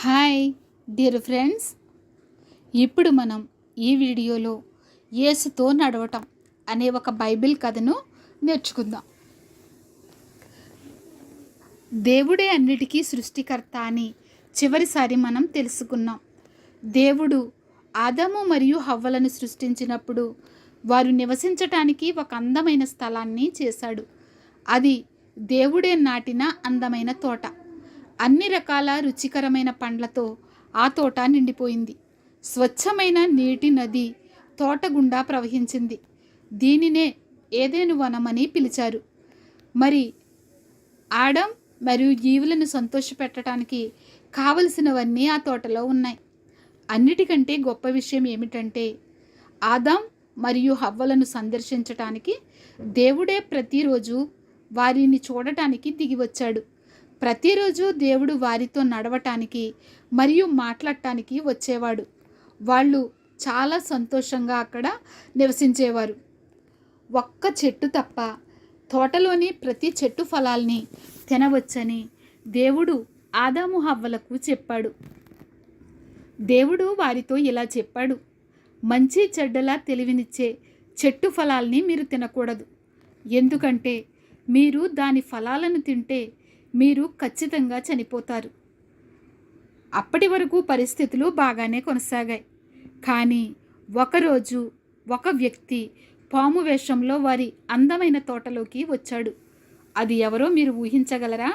Hi dear friends. ఇప్పుడు మనం ఈ వీడియోలో యేసుతో నడవటం అనే ఒక బైబిల్ కథను నేర్చుకుందాం. దేవుడే అన్నిటికీ సృష్టికర్త అని చివరిసారి మనం తెలుసుకున్నాం. దేవుడు ఆదాము మరియు హవ్వలను సృష్టించినప్పుడు వారు నివసించటానికి ఒక అందమైన స్థలాన్ని చేశాడు. అది దేవుడే నాటిన అందమైన తోట. అన్ని రకాల రుచికరమైన పండ్లతో ఆ తోట నిండిపోయింది. స్వచ్ఛమైన నీటి నది తోట గుండా ప్రవహించింది. దీనినే ఏదేను వనమని పిలిచారు. మరి ఆడం మరియు జీవులను సంతోషపెట్టడానికి కావలసినవన్నీ ఆ తోటలో ఉన్నాయి. అన్నిటికంటే గొప్ప విషయం ఏమిటంటే ఆదాం మరియు హవ్వలను సందర్శించటానికి దేవుడే ప్రతిరోజు వారిని చూడటానికి దిగి వచ్చాడు ప్రతిరోజు దేవుడు వారితో నడవటానికి మరియు మాట్లాడటానికి వచ్చేవాడు. వాళ్ళు చాలా సంతోషంగా అక్కడ నివసించేవారు. ఒక్క చెట్టు తప్ప తోటలోని ప్రతి చెట్టు ఫలాల్ని తినవచ్చని దేవుడు ఆదాము హవ్వలకు చెప్పాడు. దేవుడు వారితో ఇలా చెప్పాడు. మంచి చెడ్డలా తెలివినిచ్చే చెట్టు ఫలాల్ని మీరు తినకూడదు. ఎందుకంటే మీరు దాని ఫలాలను తింటే మీరు ఖచ్చితంగా చనిపోతారు. అప్పటి వరకు పరిస్థితులు బాగానే కొనసాగాయి. కానీ ఒకరోజు ఒక వ్యక్తి పాము వేషంలో వారి అందమైన తోటలోకి వచ్చాడు. అది ఎవరో మీరు ఊహించగలరా?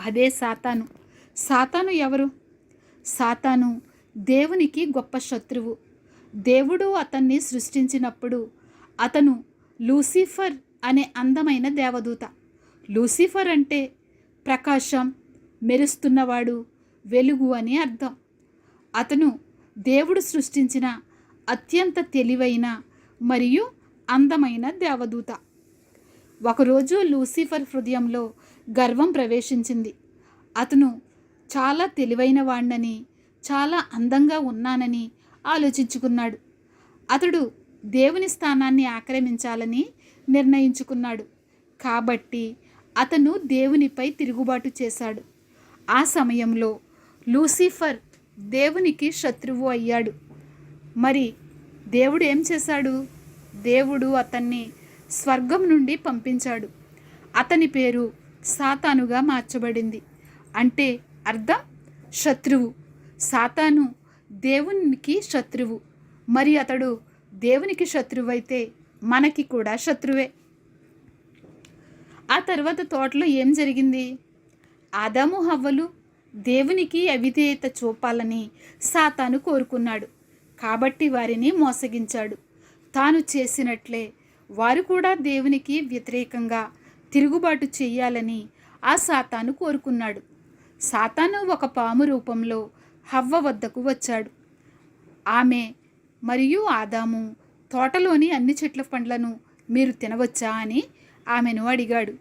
అదే సాతాను. సాతాను ఎవరు? సాతాను దేవునికి గొప్ప శత్రువు. దేవుడు అతన్ని సృష్టించినప్పుడు అతను లూసిఫర్ అనే అందమైన దేవదూత. లూసిఫర్ అంటే ప్రకాశం మెరుస్తున్నవాడు వెలుగు అని అర్థం. అతను దేవుడు సృష్టించిన అత్యంత తెలివైన మరియు అందమైన దేవదూత. ఒకరోజు లూసిఫర్ హృదయంలో గర్వం ప్రవేశించింది. అతను చాలా తెలివైన వాణ్ణని చాలా అందంగా ఉన్నానని ఆలోచించుకున్నాడు. అతడు దేవుని స్థానాన్ని ఆక్రమించాలని నిర్ణయించుకున్నాడు. కాబట్టి అతను దేవునిపై తిరుగుబాటు చేశాడు. ఆ సమయంలో లూసిఫర్ దేవునికి శత్రువు అయ్యాడు. మరి దేవుడు ఏం చేశాడు? దేవుడు అతన్ని స్వర్గం నుండి పంపించాడు. అతని పేరు సాతానుగా మార్చబడింది. అంటే అర్థం? శత్రువు. సాతాను దేవునికి శత్రువు. మరి అతడు దేవునికి శత్రువైతే మనకి కూడా శత్రువే. ఆ తర్వాత తోటలో ఏం జరిగింది? ఆదాము హవ్వలు దేవునికి అవిధేయత చూపాలని సాతాను కోరుకున్నాడు. కాబట్టి వారిని మోసగించాడు. తాను చేసినట్లే వారు కూడా దేవునికి వ్యతిరేకంగా తిరుగుబాటు చేయాలని ఆ సాతాను కోరుకున్నాడు. సాతాను ఒక పాము రూపంలో హవ్వ వద్దకు వచ్చాడు. ఆమె మరియు ఆదాము తోటలోని అన్ని చెట్ల పండ్లను మీరు తినవచ్చా అని ఆమెను అడిగాడు.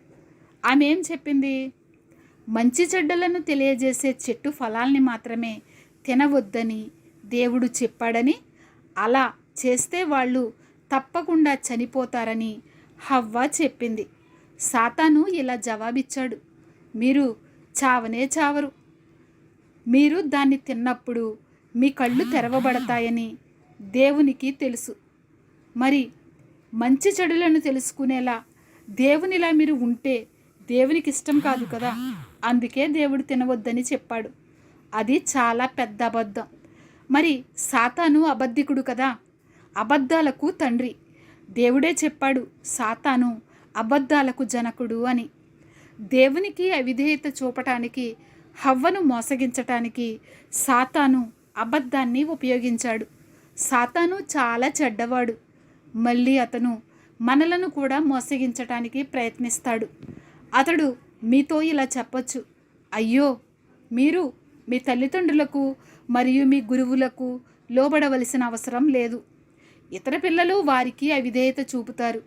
ఆమె ఏం చెప్పింది? మంచి చెడ్డలను తెలియజేసే చెట్టు ఫలాల్ని మాత్రమే తినవద్దని దేవుడు చెప్పాడని అలా చేస్తే వాళ్ళు తప్పకుండా చనిపోతారని హవ్వ చెప్పింది. సాతాను ఇలా జవాబిచ్చాడు. మీరు చావనే చావరు. మీరు దాన్ని తిన్నప్పుడు మీ కళ్ళు తెరవబడతాయని దేవునికి తెలుసు. మరి మంచి చెడులను తెలుసుకునేలా దేవునిలా మీరు ఉంటే దేవునికి ఇష్టం కాదు కదా. అందుకే దేవుడు తినవద్దని చెప్పాడు. అది చాలా పెద్ద అబద్ధం. మరి సాతాను అబద్ధికుడు కదా. అబద్ధాలకు తండ్రి. దేవుడే చెప్పాడు సాతాను అబద్ధాలకు జనకుడు అని. దేవునికి అవిధేయత చూపటానికి హవ్వను మోసగించటానికి సాతాను అబద్ధాన్ని ఉపయోగించాడు. సాతాను చాలా చెడ్డవాడు. మళ్ళీ అతను మనలను కూడా మోసగించటానికి ప్రయత్నిస్తాడు. అతడు మీతో ఇలా చెప్పొచ్చు అయ్యో మీరు మీ తల్లిదండ్రులకు మరియు మీ గురువులకు లోబడవలసిన అవసరం లేదు. ఇతర పిల్లలు వారికి అవిధేయత చూపుతారు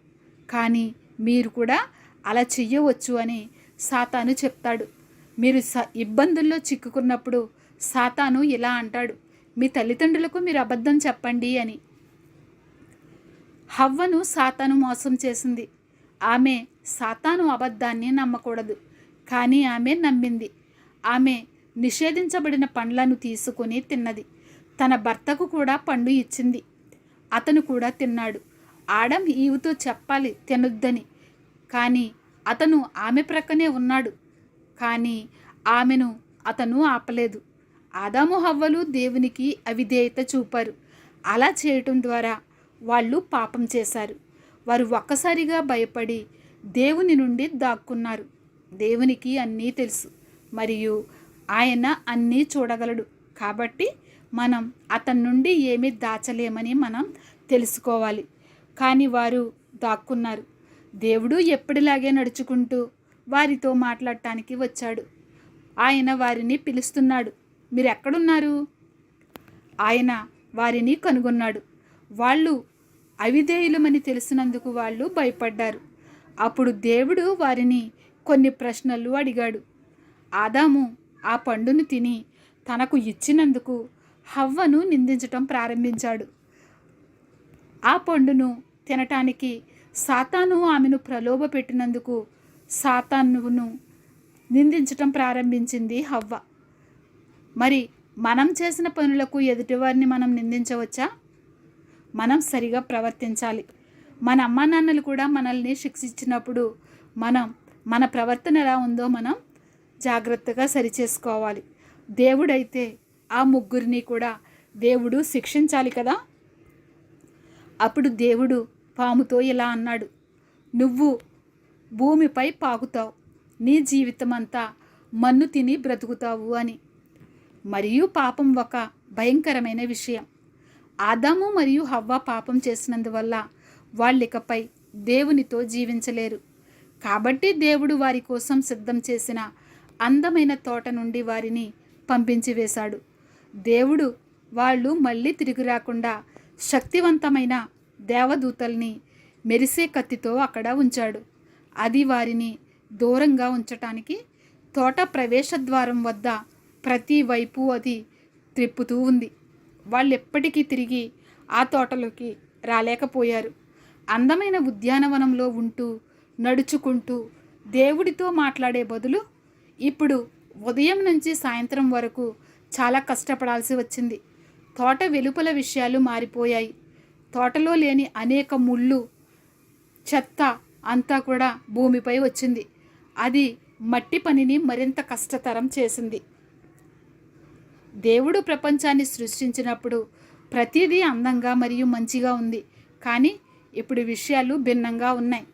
కానీ మీరు కూడా అలా చెయ్యవచ్చు అని సాతాను చెప్తాడు. మీరు స ఇబ్బందుల్లో చిక్కుకున్నప్పుడు సాతాను ఇలా అంటాడు మీ తల్లిదండ్రులకు మీరు అబద్ధం చెప్పండి అని. హవ్వను సాతాను మోసం చేసింది. ఆమె సాతాను అబద్ధాన్ని నమ్మకూడదు. కానీ ఆమె నమ్మింది. ఆమె నిషేధించబడిన పండ్లను తీసుకొని తిన్నది. తన భర్తకు కూడా పండు ఇచ్చింది. అతను కూడా తిన్నాడు. ఆడం ఈవుతో చెప్పాలి తినొద్దని. కానీ అతను ఆమె ప్రక్కనే ఉన్నాడు. కానీ ఆమెను అతను ఆపలేదు. ఆదాము హవ్వలు దేవునికి అవిధేయత చూపారు. అలా చేయటం ద్వారా వాళ్ళు పాపం చేశారు. వారు ఒక్కసారిగా భయపడి దేవుని నుండి దాక్కున్నారు. దేవునికి అన్నీ తెలుసు. మరియు ఆయన అన్నీ చూడగలడు. కాబట్టి మనం అతని నుండి ఏమీ దాచలేమని మనం తెలుసుకోవాలి. కానీ వారు దాక్కున్నారు. దేవుడు ఎప్పటిలాగే నడుచుకుంటూ వారితో మాట్లాడటానికి వచ్చాడు. ఆయన వారిని పిలుస్తున్నాడు. మీరు ఎక్కడున్నారు ఆయన వారిని కనుగొన్నాడు. వాళ్ళు అవిధేయులమని తెలిసినందుకు వాళ్ళు భయపడ్డారు. అప్పుడు దేవుడు వారిని కొన్ని ప్రశ్నలు అడిగాడు. ఆదాము ఆ పండును తిని తనకు ఇచ్చినందుకు హవ్వను నిందించటం ప్రారంభించాడు. ఆ పండును తినటానికి సాతాను ఆమెను ప్రలోభ పెట్టినందుకు సాతానును నిందించటం ప్రారంభించింది హవ్వ. మరి మనం చేసిన పనులకు ఎదుటివారిని మనం నిందించవచ్చా? మనం సరిగా ప్రవర్తించాలి. మన అమ్మా నాన్నలు కూడా మనల్ని శిక్షించినప్పుడు మనం మన ప్రవర్తన ఎలా ఉందో మనం జాగ్రత్తగా సరిచేసుకోవాలి. దేవుడైతే ఆ ముగ్గురిని కూడా దేవుడు శిక్షించాలి కదా? అప్పుడు దేవుడు పాముతో ఇలా అన్నాడు నువ్వు భూమిపై పాకుతావు నీ జీవితం అంతా మన్ను తిని బ్రతుకుతావు అని. మరియు పాపం ఒక భయంకరమైన విషయం. ఆదాము మరియు హవ్వ పాపం చేసినందువల్ల వాళ్ళికపై దేవునితో జీవించలేరు. కాబట్టి దేవుడు వారి కోసం సిద్ధం చేసిన అందమైన తోట నుండి వారిని పంపించి వేశాడు. దేవుడు వాళ్ళు మళ్ళీ తిరిగి రాకుండా శక్తివంతమైన దేవదూతల్ని మెరిసే కత్తితో అక్కడ ఉంచాడు. అది వారిని దూరంగా ఉంచటానికి తోట ప్రవేశ ద్వారం వద్ద ప్రతి వైపు అది త్రిప్పుతూ ఉంది. వాళ్ళు ఎప్పటికీ తిరిగి ఆ తోటలోకి రాలేకపోయారు. అందమైన ఉద్యానవనంలో ఉంటూ నడుచుకుంటూ దేవుడితో మాట్లాడే బదులు ఇప్పుడు ఉదయం నుంచి సాయంత్రం వరకు చాలా కష్టపడాల్సి వచ్చింది. తోట వెలుపల విషయాలు మారిపోయాయి. తోటలో లేని అనేక ముళ్ళు చెత్త అంతా కూడా భూమిపై వచ్చింది. అది మట్టి పనిని మరింత కష్టతరం చేసింది. దేవుడు ప్రపంచాన్ని సృష్టించినప్పుడు ప్రతిదీ అందంగా మరియు మంచిగా ఉంది. కానీ ఇప్పుడు విషయాలు భిన్నంగా ఉన్నాయి.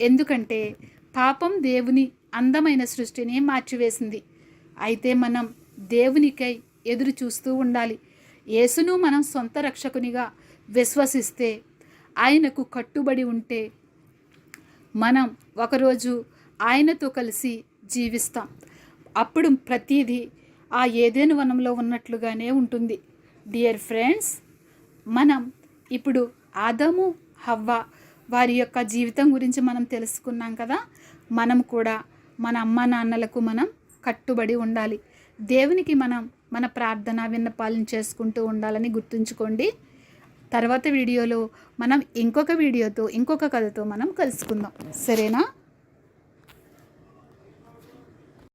ఎందుకంటే పాపం దేవుని అందమైన సృష్టిని మార్చివేసింది. అయితే మనం దేవునికై ఎదురు చూస్తూ ఉండాలి. యేసును మనం సొంత రక్షకునిగా విశ్వసిస్తే ఆయనకు కట్టుబడి ఉంటే మనం ఒకరోజు ఆయనతో కలిసి జీవిస్తాం. అప్పుడు ప్రతిదీ ఆ ఏదేను వనంలో ఉన్నట్లుగానే ఉంటుంది. డియర్ ఫ్రెండ్స్ మనం ఇప్పుడు ఆదము హవ్వ వారి యొక్క జీవితం గురించి మనం తెలుసుకున్నాం కదా? మనం కూడా మన అమ్మ నాన్నలకు మనం కట్టుబడి ఉండాలి. దేవునికి మనం మన ప్రార్థన విన్నపాలను చేసుకుంటూ ఉండాలని గుర్తుంచుకోండి. తర్వాత వీడియోలో మనం ఇంకొక వీడియోతో ఇంకొక కథతో మనం కలుసుకుందాం. సరేనా?